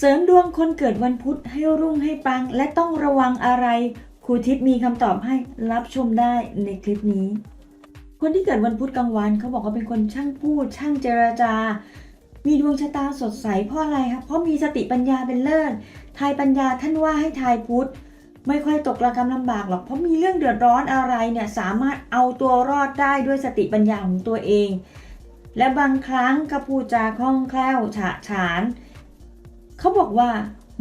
เสริมดวงคนเกิดวันพุธให้รุ่งให้ปัง และต้องระวังอะไรครูทิพย์มีคำตอบให้รับชมได้ในคลิปนี้ คนที่เกิดวันพุธกลางวันเขาบอกว่าเป็นคนช่างพูด ช่างเจรจา มีดวงชะตาสดใสเพราะอะไรครับเพราะมีสติปัญญาเป็นเลิศทายปัญญาท่านว่าให้ทายพุธไม่ค่อยตกระกรรมลำบากหรอกเพราะมีเรื่องเดือดร้อนอะไรเนี่ยสามารถเอาตัวรอดได้ด้วยสติปัญญาของตัวเอง และบางครั้งก็พูจาคล่องแคล่วฉะฉาน เขาบอกว่า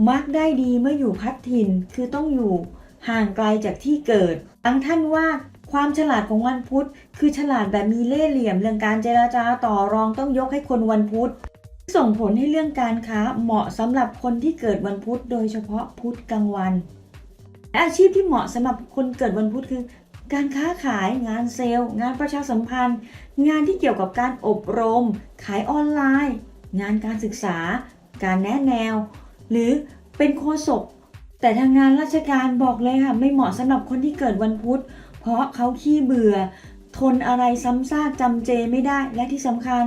มักได้ดีเมื่ออยู่พัดถิ่นคือต้องอยู่ห่างไกลจากที่เกิดบางท่านว่าความฉลาดของวันพุธ คือฉลาดแบบมีเล่ห์เหลี่ยมเรื่องการเจราจาต่อรองต้องยกให้คนวันพุธ ส่งผลให้เรื่องการค้าเหมาะสำหรับคนที่เกิดวันพุธ โดยเฉพาะพุธกลางวันและอาชีพที่เหมาะสำหรับคนเกิดวันพุธคือ การค้าขายงานเซลล์ งานประชาสัมพันธ์ งานที่เกี่ยวกับการอบรม ขายออนไลน์ งานการศึกษา การแนะแนว หรือเป็นโฆษกแต่ทางงานราชการบอกเลยค่ะ ไม่เหมาะสำหรับคนที่เกิดวันพุธ เพราะเขาขี้เบื่อ ทนอะไรซ้ำซากจำเจไม่ได้และที่สำคัญ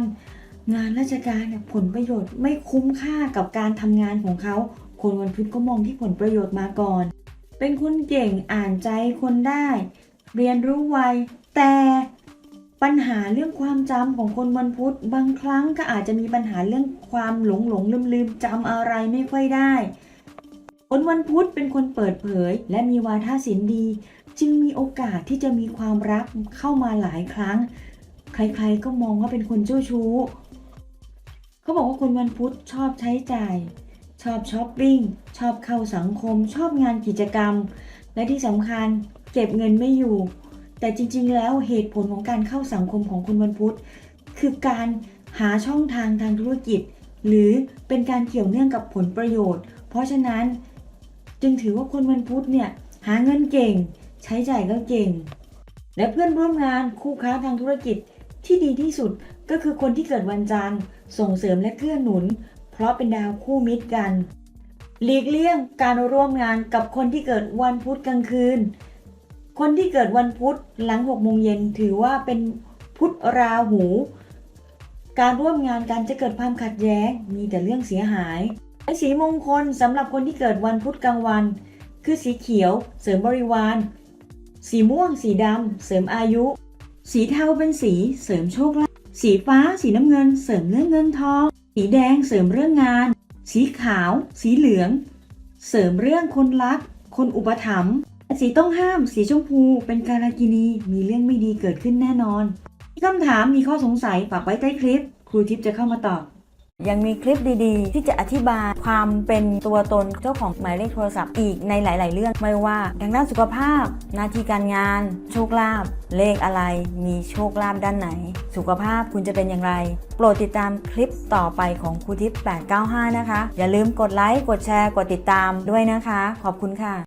งานราชการเนี่ยผลประโยชน์ไม่คุ้มค่ากับการทำงานของเขา คนวันพุธก็มองที่ผลประโยชน์มาก่อน เป็นคนเก่งอ่านใจคนได้ เรียนรู้ไวแต่ ปัญหาเรื่องความจำของคนวันพุธบางครั้งก็อาจจะมีปัญหาเรื่องความหลงหลงลืมลืมจำอะไรไม่ค่อยได้ คนวันพุธเป็นคนเปิดเผย และมีวาทศิลป์ดี จึงมีโอกาสที่จะมีความรักเข้ามาหลายครั้ง ใครๆก็มองว่าเป็นคนเจ้าชู้ เขาบอกว่าคนวันพุธชอบใช้จ่าย ชอบช้อปปิ้งชอบเข้าสังคม ชอบงานกิจกรรม และที่สำคัญเก็บเงินไม่อยู่ แต่จริง ๆ แล้วเหตุผลของการเข้าสังคมของคนวันพุธ คือการหาช่องทางทางธุรกิจ หรือเป็นการเกี่ยวเนื่องกับผลประโยชน์ เพราะฉะนั้นจึงถือว่าคนวันพุธเนี่ยหาเงินเก่ง ใช้จ่ายก็เก่ง และเพื่อนร่วมงานคู่ค้าทางธุรกิจที่ดีที่สุดก็คือคนที่เกิดวันจันทร์ส่งเสริมและเกื้อหนุน เพราะเป็นดาวคู่มิตรกัน หลีกเลี่ยงการร่วมงานกับคนที่เกิดวันพุธกลางคืน คนที่เกิดวันพุธหลัง6โมงเย็นถือว่าเป็นพุธราหู การร่วมงานกันจะเกิดความขัดแย้ง มีแต่เรื่องเสียหายสีมงคลสำหรับคนที่เกิดวันพุธกลางวัน คือสีเขียว เสริมบริวาร สีม่วง สีดำเสริมอายุ สีเทาเป็นสี เสริมโชคลาภสีฟ้า สีน้ำเงิน เสริมเรื่องเงินทอง สีแดงเสริมเรื่องงาน สีขาว สีเหลือง เสริมเรื่องคนรัก คนอุปถัมภ์ สีต้องห้าม สีชมพูเป็นการากินีมีเรื่องไม่ดีเกิดขึ้นแน่นอนมีคำถามมีข้อสงสัยฝากไว้ใต้คลิป ครูทิพย์จะเข้ามาตอบ ยังมีคลิปดีๆ ที่จะอธิบายความเป็นตัวตนเจ้าของหมายเลขโทรศัพท์อีกในหลาย ๆ เรื่องไม่ว่าทางด้านสุขภาพ หน้าที่การงาน โชคลาภเลขอะไร มีโชคลาภด้านไหน สุขภาพคุณจะเป็นอย่างไร โปรดติดตามคลิปต่อไปของครูทิพย์895 นะคะ อย่าลืมกดไลค์กดแชร์กดติดตามด้วยนะคะ ขอบคุณค่ะ